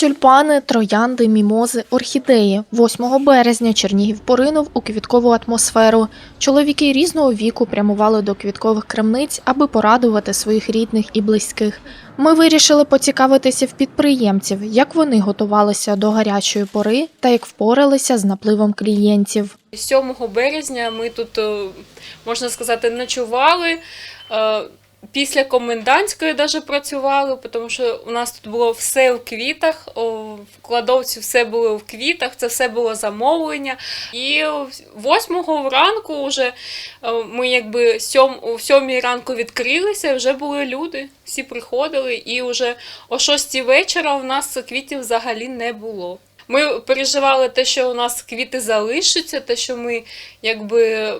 Тюльпани, троянди, мімози, орхідеї. 8 березня Чернігів поринув у квіткову атмосферу. Чоловіки різного віку прямували до квіткових крамниць, аби порадувати своїх рідних і близьких. Ми вирішили поцікавитися в підприємців, як вони готувалися до гарячої пори та як впоралися з напливом клієнтів. 7 березня ми тут, е, можна сказати, ночували. Після комендантської навіть працювали, тому що у нас тут було все в квітах, в кладовці все було в квітах, це все було замовлення. І 8 ранку вже е, ми якби сьом, о 7 ранку відкрилися, вже були люди, всі приходили, і вже о 6 вечора у нас квітів взагалі не було. Ми переживали те, що у нас квіти залишаться, те, що ми якби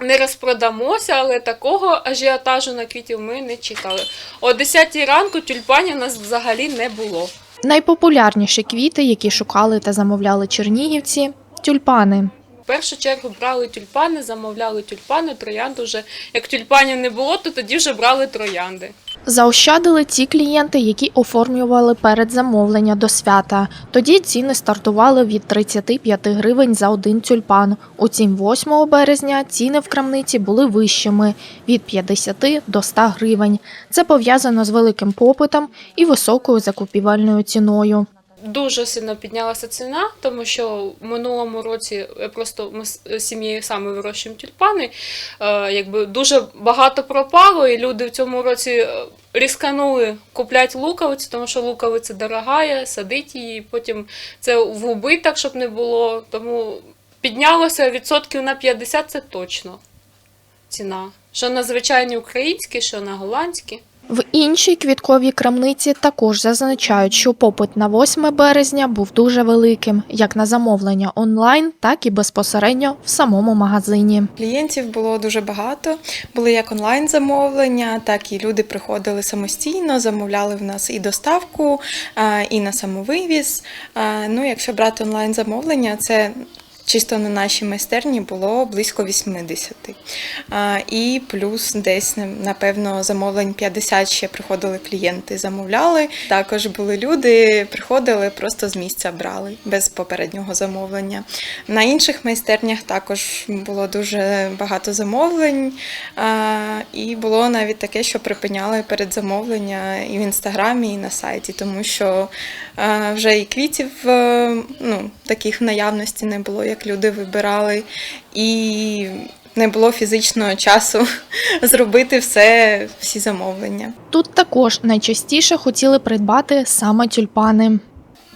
не розпродамося, але такого ажіотажу на квітів ми не чекали. О 10 ранку тюльпанів у нас взагалі не було. Найпопулярніші квіти, які шукали та замовляли чернігівці тюльпани. В першу чергу брали тюльпани, замовляли тюльпани, троянди вже. Як тюльпанів не було, то тоді вже брали троянди. Заощадили ті клієнти, які оформлювали передзамовлення до свята. Тоді ціни стартували від 35 гривень за один тюльпан. Утім, 8 березня ціни в крамниці були вищими від 50 до 100 гривень. Це пов'язано з великим попитом і високою закупівельною ціною. Дуже сильно піднялася ціна, тому що в минулому році просто ми з сім'єю саме вирощуємо тюльпани. Е, якби дуже багато пропало, і люди в цьому році е, різканули купляти луковицю, тому що луковиця дорогая, садить її, потім це в убиток, щоб не було. Тому піднялося відсотків на 50 це точно ціна. Що на звичайні українські, що на голландські. В іншій квітковій крамниці також зазначають, що попит на 8 березня був дуже великим, як на замовлення онлайн, так і безпосередньо в самому магазині. Клієнтів було дуже багато. Були як онлайн замовлення, так і люди приходили самостійно, замовляли в нас і доставку, і на самовивіз. Ну, якщо брати онлайн замовлення, це чисто на нашій майстерні було близько 80. І плюс десь напевно замовлень 50 ще приходили клієнти, замовляли. Також були люди, приходили просто з місця брали без попереднього замовлення. На інших майстернях також було дуже багато замовлень, і було навіть таке, що припиняли передзамовлення і в інстаграмі, і на сайті, тому що вже і квітів е, ну, таких наявності не було, як люди вибирали, і не було фізичного часу зробити все, всі замовлення. Тут також найчастіше хотіли придбати саме тюльпани.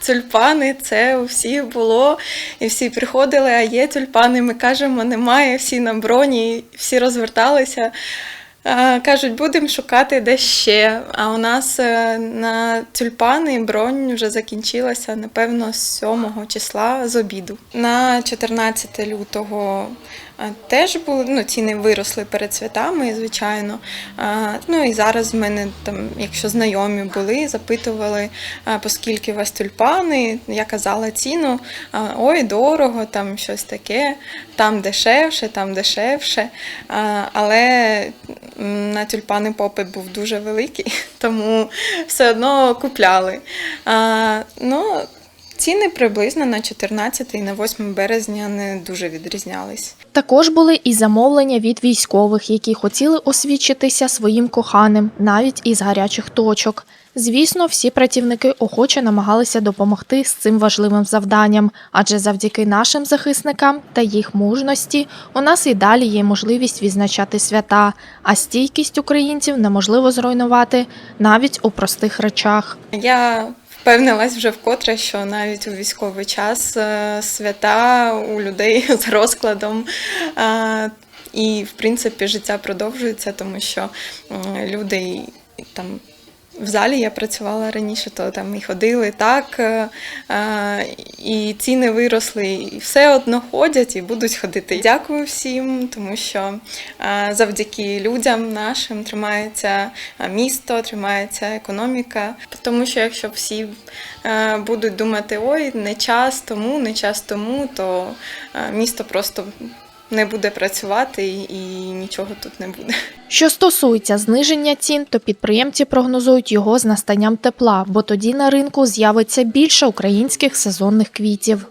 Тюльпани, це у всіх було, і всі приходили, а є тюльпани. Ми кажемо, немає, всі на броні, всі розверталися. Кажуть, будемо шукати де ще. А у нас е, на тюльпани бронь вже закінчилася, напевно, з 7 числа з обіду. На 14 лютого теж були ну, ціни виросли перед святами, звичайно. Ну і зараз в мене там, якщо знайомі були, запитували, а, по скільки у вас тюльпани. Я казала ціну, ой, дорого, там щось таке, там дешевше, там дешевше. Але на тюльпани попит був дуже великий, тому все одно купляли. Ну, ціни приблизно на 14 і на 8 березня не дуже відрізнялись. Також були і замовлення від військових, які хотіли освідчитися своїм коханим, навіть із гарячих точок. Звісно, всі працівники охоче намагалися допомогти з цим важливим завданням, адже завдяки нашим захисникам та їх мужності у нас і далі є можливість відзначати свята, а стійкість українців неможливо зруйнувати навіть у простих речах. Я впевнилась вже вкотре, що навіть у військовий час е, свята у людей з розкладом. е, І, в принципі, життя продовжується, тому що люди там. В залі я працювала раніше, то там і ходили так, е, е, і ціни виросли, і все одно ходять і будуть ходити. Дякую всім, тому що е, завдяки людям нашим тримається місто, тримається економіка. Тому що якщо всі будуть думати, ой, не час тому, не час тому, то місто просто не буде працювати і, нічого тут не буде. Що стосується зниження цін, то підприємці прогнозують його з настанням тепла, бо тоді на ринку з'явиться більше українських сезонних квітів.